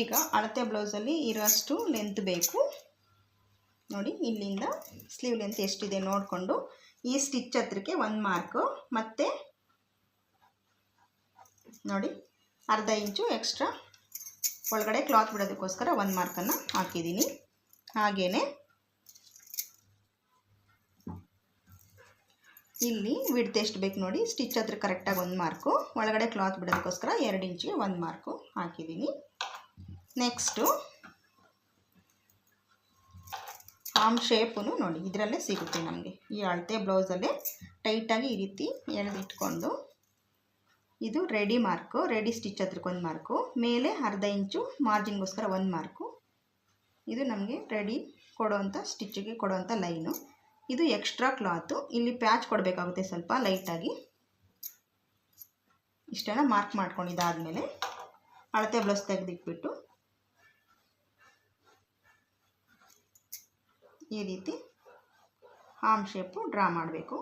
ಈಗ ಅಳತೆ ಬ್ಲೌಸಲ್ಲಿ ಇರೋಷ್ಟು ಲೆಂತ್ ಬೇಕು. ನೋಡಿ, ಇಲ್ಲಿಂದ ಸ್ಲೀವ್ ಲೆಂತ್ ಎಷ್ಟಿದೆ ನೋಡಿಕೊಂಡು ಈ ಸ್ಟಿಚ್ ಹತ್ರಕ್ಕೆ ಒಂದು ಮಾರ್ಕು ಮತ್ತು ನೋಡಿ, ಅರ್ಧ ಇಂಚು ಎಕ್ಸ್ಟ್ರಾ ಒಳಗಡೆ ಕ್ಲಾತ್ ಬಿಡೋದಕ್ಕೋಸ್ಕರ ಒಂದು ಮಾರ್ಕನ್ನು ಹಾಕಿದ್ದೀನಿ. ಹಾಗೆಯೇ ಇಲ್ಲಿ ವಿಡ್ತ್ ಎಷ್ಟು ಬೇಕು ನೋಡಿ ಸ್ಟಿಚ್ ಹತ್ರ ಕರೆಕ್ಟಾಗಿ ಒಂದು ಮಾರ್ಕು ಒಳಗಡೆ ಕ್ಲಾತ್ ಬಿಡೋದಕ್ಕೋಸ್ಕರ ಎರಡು ಇಂಚಿಗೆ ಒಂದು ಮಾರ್ಕು ಹಾಕಿದ್ದೀನಿ. ನೆಕ್ಸ್ಟು ಆಮ್ ಶೇಪು ನೋಡಿ, ಇದರಲ್ಲೇ ಸಿಗುತ್ತೆ ನಮಗೆ. ಈ ಅಳತೆ ಬ್ಲೌಸಲ್ಲೇ ಟೈಟಾಗಿ ಈ ರೀತಿ ಎಳೆದಿಟ್ಕೊಂಡು ಇದು ರೆಡಿ ಮಾರ್ಕು ರೆಡಿ ಸ್ಟಿಚ್ ಹತ್ರಕ್ಕೆ ಒಂದು ಮಾರ್ಕು ಮೇಲೆ ಅರ್ಧ ಇಂಚು ಮಾರ್ಜಿನ್ಗೋಸ್ಕರ ಒಂದು ಮಾರ್ಕು ಇದು ನಮಗೆ ರೆಡಿ ಕೊಡೋವಂಥ ಸ್ಟಿಚ್ಚಿಗೆ ಕೊಡೋವಂಥ ಲೈನು ಇದು ಎಕ್ಸ್ಟ್ರಾ ಕ್ಲಾತು ಇಲ್ಲಿ ಪ್ಯಾಚ್ ಕೊಡಬೇಕಾಗುತ್ತೆ ಸ್ವಲ್ಪ ಲೈಟಾಗಿ ಇಷ್ಟೆಲ್ಲ ಮಾರ್ಕ್ ಮಾಡ್ಕೊಂಡಿದ್ದಾದಮೇಲೆ ಅಳತೆ ಬ್ಲೌಸ್ ತೆಗೆದಿಟ್ಬಿಟ್ಟು ಈ ರೀತಿ ಹಾಮ್ ಶೇಪು ಡ್ರಾ ಮಾಡಬೇಕು.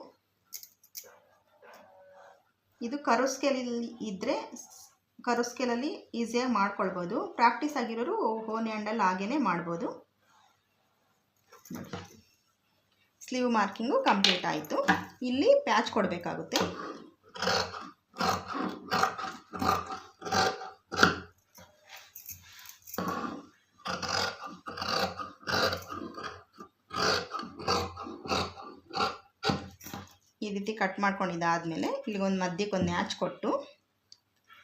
ಇದು ಕರು ಸ್ಕೇಲಲ್ಲಿ ಇದ್ದರೆ ಕರು ಈಸಿಯಾಗಿ ಮಾಡ್ಕೊಳ್ಬೋದು. ಪ್ರಾಕ್ಟೀಸ್ ಆಗಿರೋರು ಹೋನ್ ಹ್ಯಾಂಡಲ್ ಹಾಗೇ ಮಾಡ್ಬೋದು. ಸ್ಲೀವ್ ಮಾರ್ಕಿಂಗು ಕಂಪ್ಲೀಟ್ ಆಯಿತು. ಇಲ್ಲಿ ಪ್ಯಾಚ್ ಕೊಡಬೇಕಾಗುತ್ತೆ. ಈ ರೀತಿ ಕಟ್ ಮಾಡ್ಕೊಂಡಿದ್ದಾದಮೇಲೆ ಇಲ್ಲಿಗೊಂದು ಮಧ್ಯಕ್ಕೆ ಒಂದು ನ್ಯಾಚ್ ಕೊಟ್ಟು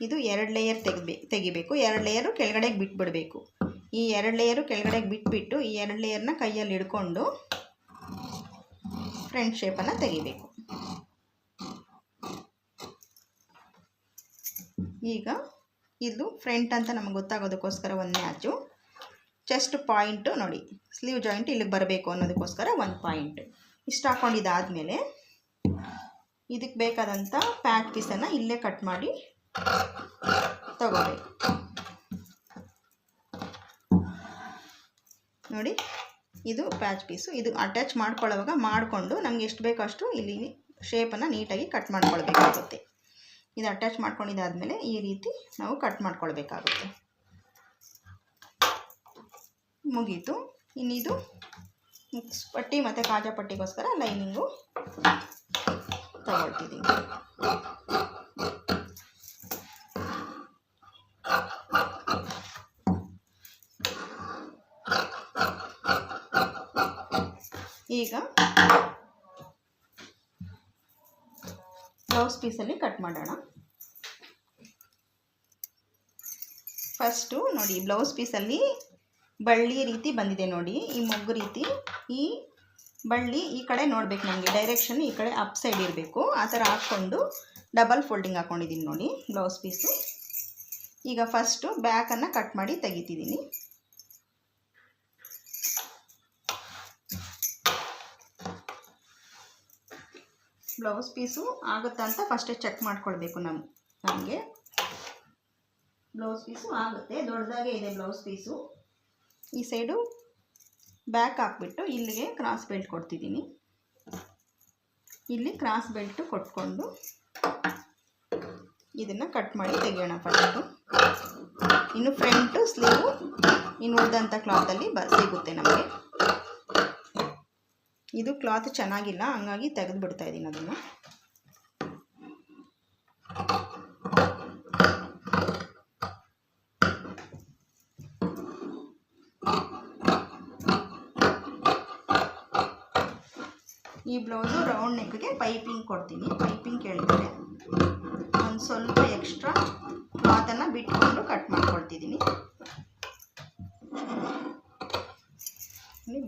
ಇದು ಎರಡು ಲೇಯರ್ ತೆಗಿಬೇ ತೆಗಿಬೇಕು. ಎರಡು ಲೇಯರು ಕೆಳಗಡೆಗೆ ಬಿಟ್ಬಿಡಬೇಕು. ಈ ಎರಡು ಲೇಯರು ಕೆಳಗಡೆಗೆ ಬಿಟ್ಬಿಟ್ಟು ಈ ಎರಡು ಲೇಯರ್ನ ಕೈಯಲ್ಲಿ ಹಿಡ್ಕೊಂಡು ಫ್ರಂಟ್ ಶೇಪನ್ನು ತೆಗಿಬೇಕು. ಈಗ ಇದು ಫ್ರಂಟ್ ಅಂತ ನಮಗೆ ಗೊತ್ತಾಗೋದಕ್ಕೋಸ್ಕರ ಒಂದು ಮ್ಯಾಚು ಚೆಸ್ಟ್ ಪಾಯಿಂಟು ನೋಡಿ ಸ್ಲೀವ್ ಜಾಯಿಂಟ್ ಇಲ್ಲಿಗೆ ಬರಬೇಕು ಅನ್ನೋದಕ್ಕೋಸ್ಕರ ಒಂದು ಪಾಯಿಂಟ್ ಇಷ್ಟು ಹಾಕ್ಕೊಂಡಿದ್ದಾದಮೇಲೆ ಇದಕ್ಕೆ ಬೇಕಾದಂಥ ಪ್ಯಾಕ್ ಪೀಸನ್ನು ಇಲ್ಲೇ ಕಟ್ ಮಾಡಿ ತಗೋಬೇಕು. ನೋಡಿ ಇದು ಪ್ಯಾಚ್ ಪೀಸು. ಇದು ಅಟ್ಯಾಚ್ ಮಾಡ್ಕೊಳ್ಳೋವಾಗ ಮಾಡಿಕೊಂಡು ನಮ್ಗೆ ಎಷ್ಟು ಬೇಕೋ ಅಷ್ಟು ಇಲ್ಲಿ ಶೇಪನ್ನು ನೀಟಾಗಿ ಕಟ್ ಮಾಡ್ಕೊಳ್ಬೇಕಾಗುತ್ತೆ. ಇದು ಅಟ್ಯಾಚ್ ಮಾಡ್ಕೊಂಡಿದ್ದಾದಮೇಲೆ ಈ ರೀತಿ ನಾವು ಕಟ್ ಮಾಡ್ಕೊಳ್ಬೇಕಾಗುತ್ತೆ. ಮುಗೀತು. ಇನ್ನಿದು ಪಟ್ಟಿ ಮತ್ತು ಕಾಜಾ ಪಟ್ಟಿಗೋಸ್ಕರ ಲೈನಿಂಗು ತಗೊಳ್ತಿದ್ದೀನಿ. ಈಗ ಬ್ಲೌಸ್ ಪೀಸಲ್ಲಿ ಕಟ್ ಮಾಡೋಣ. ಫಸ್ಟು ನೋಡಿ ಬ್ಲೌಸ್ ಪೀಸಲ್ಲಿ ಬಳ್ಳಿ ರೀತಿ ಬಂದಿದೆ ನೋಡಿ. ಈ ಮೊಗ್ಗು ರೀತಿ, ಈ ಬಳ್ಳಿ ಈ ಕಡೆ ನೋಡಬೇಕು ನಮಗೆ. ಡೈರೆಕ್ಷನ್ ಈ ಕಡೆ ಅಪ್ ಸೈಡ್ ಇರಬೇಕು. ಆ ಥರ ಹಾಕ್ಕೊಂಡು ಡಬಲ್ ಫೋಲ್ಡಿಂಗ್ ಹಾಕ್ಕೊಂಡಿದ್ದೀನಿ ನೋಡಿ ಬ್ಲೌಸ್ ಪೀಸು ಈಗ ಫಸ್ಟು ಬ್ಯಾಕನ್ನು ಕಟ್ ಮಾಡಿ ತೆಗಿತಿದ್ದೀನಿ. ಬ್ಲೌಸ್ ಪೀಸು ಆಗುತ್ತಾ ಅಂತ ಫಸ್ಟೇ ಚೆಕ್ ಮಾಡ್ಕೊಳ್ಬೇಕು ನಮ್ಮ ನಮಗೆ ಬ್ಲೌಸ್ ಪೀಸು ಆಗುತ್ತೆ, ದೊಡ್ಡದಾಗೆ ಇದೆ ಬ್ಲೌಸ್ ಪೀಸು. ಈ ಸೈಡು ಬ್ಯಾಕ್ ಹಾಕ್ಬಿಟ್ಟು ಇಲ್ಲಿಗೆ ಕ್ರಾಸ್ ಬೆಲ್ಟ್ ಕೊಡ್ತಿದ್ದೀನಿ. ಇಲ್ಲಿ ಕ್ರಾಸ್ ಬೆಲ್ಟು ಕೊಟ್ಕೊಂಡು ಇದನ್ನು ಕಟ್ ಮಾಡಿ ತೆಗೆಯೋಣ ಫಸ್ಟು ಇನ್ನು ಫ್ರಂಟು ಸ್ಲೀವು ಇನ್ನು ಉಳಿದಂಥ ಕ್ಲಾತಲ್ಲಿ ಬ ಸಿಗುತ್ತೆ ನಮಗೆ. ಇದು ಕ್ಲಾತ್ ಚೆನ್ನಾಗಿಲ್ಲ, ಹಂಗಾಗಿ ತೆಗೆದು ಬಿಡ್ತಾ ಇದ್ದೀನಿ ಅದನ್ನು. ಈ ಬ್ಲೌಸು ರೌಂಡ್ ನೆಕ್ಗೆ ಪೈಪಿಂಗ್ ಕೊಡ್ತೀನಿ, ಪೈಪಿಂಗ್ ಕೇಳ್ತಾರೆ ಒಂದು ಸ್ವಲ್ಪ ಎಕ್ಸ್ಟ್ರಾ ಕ್ಲಾತನ್ನು ಬಿಟ್ಕೊಂಡು ಕಟ್ ಮಾಡ್ಕೊಳ್ತಿದ್ದೀನಿ.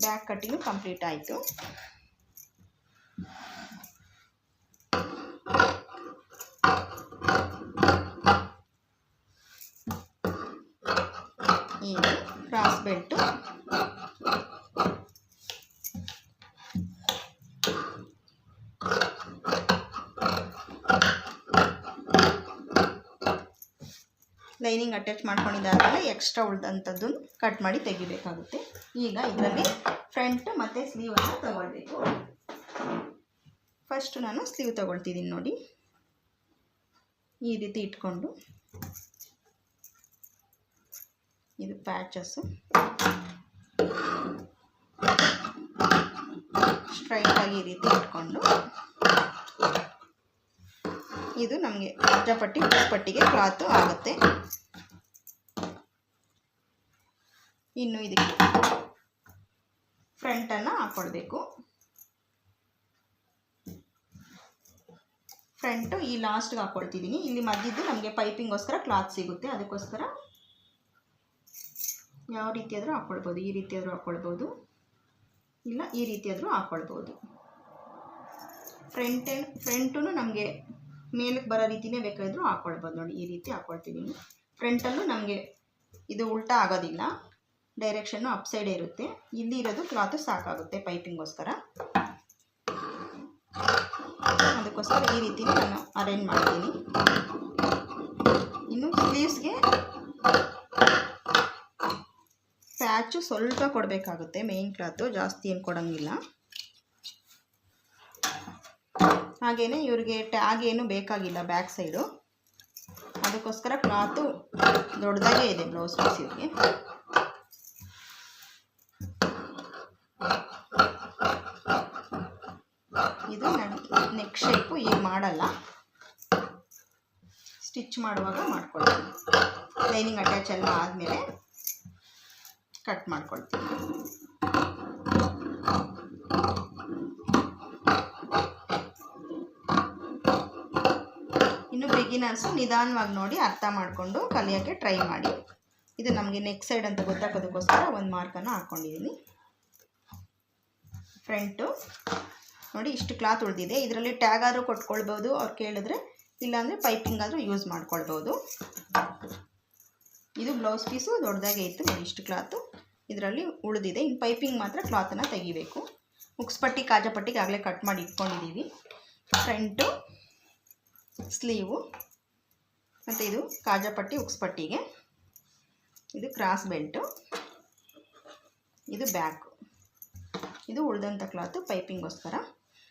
ಬ್ಯಾಕ್ ಕಟ್ಟಿಂಗು ಕಂಪ್ಲೀಟ್ ಆಯಿತು. ಕ್ರಾಸ್ ಬೆಲ್ಟು ಲೈನಿಂಗ್ ಅಟ್ಯಾಚ್ ಮಾಡ್ಕೊಂಡಿದ್ದಾದಮೇಲೆ ಎಕ್ಸ್ಟ್ರಾ ಉಳಿದಂಥದ್ದನ್ನು ಕಟ್ ಮಾಡಿ ತೆಗಿಬೇಕಾಗುತ್ತೆ. ಈಗ ಇದರಲ್ಲಿ ಫ್ರಂಟ್ ಮತ್ತು ಸ್ಲೀವನ್ನು ತಗೊಳ್ಬೇಕು. ಫಸ್ಟು ನಾನು ಸ್ಲೀವ್ ತಗೊಳ್ತಿದ್ದೀನಿ ನೋಡಿ. ಈ ರೀತಿ ಇಟ್ಕೊಂಡು. ಇದು ಪ್ಯಾಚಸ್ಸು ಸ್ಟ್ರೈಟಾಗಿ ಈ ರೀತಿ ಇಟ್ಕೊಂಡು. ಇದು ನಮಗೆ ಪಟ್ಟಿ ಪಟ್ಟಿಗೆ ಕ್ಲಾತು ಆಗುತ್ತೆ. ಇನ್ನು ಇದಕ್ಕೆ ಫ್ರಂಟನ್ನು ಹಾಕ್ಕೊಳ್ಬೇಕು ಫ್ರಂಟು ಈ ಲಾಸ್ಟ್ಗೆ ಹಾಕ್ಕೊಳ್ತಿದ್ದೀನಿ ಇಲ್ಲಿ ಮಧ್ಯದ್ದು ನಮಗೆ ಪೈಪಿಂಗೋಸ್ಕರ ಕ್ಲಾತ್ ಸಿಗುತ್ತೆ. ಅದಕ್ಕೋಸ್ಕರ ಯಾವ ರೀತಿ ಆದರೂ ಹಾಕ್ಕೊಳ್ಬೋದು ಈ ರೀತಿ ಆದರೂ ಹಾಕ್ಕೊಳ್ಬೋದು ಇಲ್ಲ, ಈ ರೀತಿ ಆದರೂ ಹಾಕ್ಕೊಳ್ಬೋದು ಫ್ರಂಟ್ ಫ್ರಂಟು ನಮಗೆ ಮೇಲಕ್ಕೆ ಬರೋ ರೀತಿನೇ ಬೇಕಾದರೂ ಹಾಕ್ಕೊಳ್ಬೋದು ನೋಡಿ. ಈ ರೀತಿ ಹಾಕ್ಕೊಳ್ತಿದ್ದೀನಿ ಫ್ರಂಟಲ್ಲೂ ನಮಗೆ ಇದು ಉಲ್ಟಾ ಆಗೋದಿಲ್ಲ. ಡೈರೆಕ್ಷನ್ನು ಅಪ್ ಸೈಡೇ ಇರುತ್ತೆ. ಇಲ್ಲಿ ಇರೋದು ಕ್ಲಾತು ಸಾಕಾಗುತ್ತೆ ಪೈಪಿಂಗೋಸ್ಕರ ಅದಕ್ಕೋಸ್ಕರ ಈ ರೀತಿ ನಾನು ಅರೇಂಜ್ ಮಾಡ್ತೀನಿ. ಇನ್ನು ಸ್ಲೀವ್ಸ್ಗೆ ಪ್ಯಾಚು ಸ್ವಲ್ಪ ಕೊಡಬೇಕಾಗುತ್ತೆ. ಮೇಯ್ನ್ ಕ್ಲಾತು ಜಾಸ್ತಿ ಏನು ಕೊಡೋಂಗಿಲ್ಲ. ಹಾಗೆಯೇ ಇವ್ರಿಗೆ ಟ್ಯಾಗ್ ಏನು ಬೇಕಾಗಿಲ್ಲ ಬ್ಯಾಕ್ ಸೈಡು. ಅದಕ್ಕೋಸ್ಕರ ಕ್ಲಾತು ದೊಡ್ಡದಾಗೇ ಇದೆ ಬ್ಲೌಸ್ ಪೀಸ್ ಇವ್ರಿಗೆ ಇದು ನೆಕ್ ಶೇಪು ಈಗ ಮಾಡಲ್ಲ. ಸ್ಟಿಚ್ ಮಾಡುವಾಗ ಮಾಡ್ಕೊಳ್ತೀನಿ. ಲೈನಿಂಗ್ ಅಟ್ಯಾಚ್ ಎಲ್ಲ ಆದಮೇಲೆ ಕಟ್ ಮಾಡ್ಕೊಳ್ತೀನಿ. ಇನ್ನು ಬಿಗಿನರ್ಸು ನಿಧಾನವಾಗಿ ನೋಡಿ ಅರ್ಥ ಮಾಡಿಕೊಂಡು ಕಲಿಯೋಕ್ಕೆ ಟ್ರೈ ಮಾಡಿ. ಇದು ನಮಗೆ ನೆಕ್ ಸೈಡ್ ಅಂತ ಗೊತ್ತಾಗೋದಕ್ಕೋಸ್ಕರ ಒಂದು ಮಾರ್ಕನ್ನು ಹಾಕ್ಕೊಂಡಿದ್ದೀನಿ ಫ್ರಂಟು ನೋಡಿ ಇಷ್ಟು ಕ್ಲಾತ್ ಉಳಿದಿದೆ. ಇದರಲ್ಲಿ ಟ್ಯಾಗ್ ಆದರೂ ಕೊಟ್ಕೊಳ್ಬೋದು. ಅವ್ರು ಕೇಳಿದ್ರೆ, ಇಲ್ಲಾಂದರೆ ಪೈಪಿಂಗ್ ಆದರೂ ಯೂಸ್ ಮಾಡ್ಕೊಳ್ಬೋದು. ಇದು ಬ್ಲೌಸ್ ಪೀಸು ದೊಡ್ಡದಾಗೆ ಇತ್ತು. ಇಷ್ಟು ಕ್ಲಾತು ಇದರಲ್ಲಿ ಉಳಿದಿದೆ. ಇನ್ನು ಪೈಪಿಂಗ್ ಮಾತ್ರ ಕ್ಲಾತನ್ನು ತೆಗಿಬೇಕು. ಉಕ್ಸ್ಪಟ್ಟಿ ಕಾಜಪಟ್ಟಿಗೆ ಆಗಲೇ ಕಟ್ ಮಾಡಿ ಇಟ್ಕೊಂಡಿದ್ದೀವಿ ಫ್ರಂಟು ಸ್ಲೀವು ಮತ್ತು ಇದು ಕಾಜಪಟ್ಟಿ ಉಕ್ಸ್ಪಟ್ಟಿಗೆ ಇದು ಕ್ರಾಸ್ ಬೆಲ್ಟು ಇದು ಬ್ಯಾಕು ಇದು ಉಳಿದಂಥ ಕ್ಲಾತು ಪೈಪಿಂಗೋಸ್ಕರ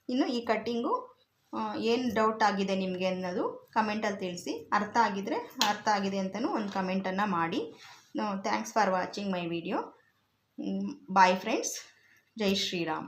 ಇನ್ನು ಈ ಕಟ್ಟಿಂಗು ಏನು ಡೌಟ್ ಆಗಿದೆ ನಿಮಗೆ ಅನ್ನೋದು ಕಮೆಂಟಲ್ಲಿ ತಿಳಿಸಿ. ಅರ್ಥ ಆಗಿದರೆ ಅರ್ಥ ಆಗಿದೆ ಅಂತಲೂ ಒಂದು ಕಮೆಂಟನ್ನು ಮಾಡಿ. Thanks for watching my video bye friends Jai Shriram.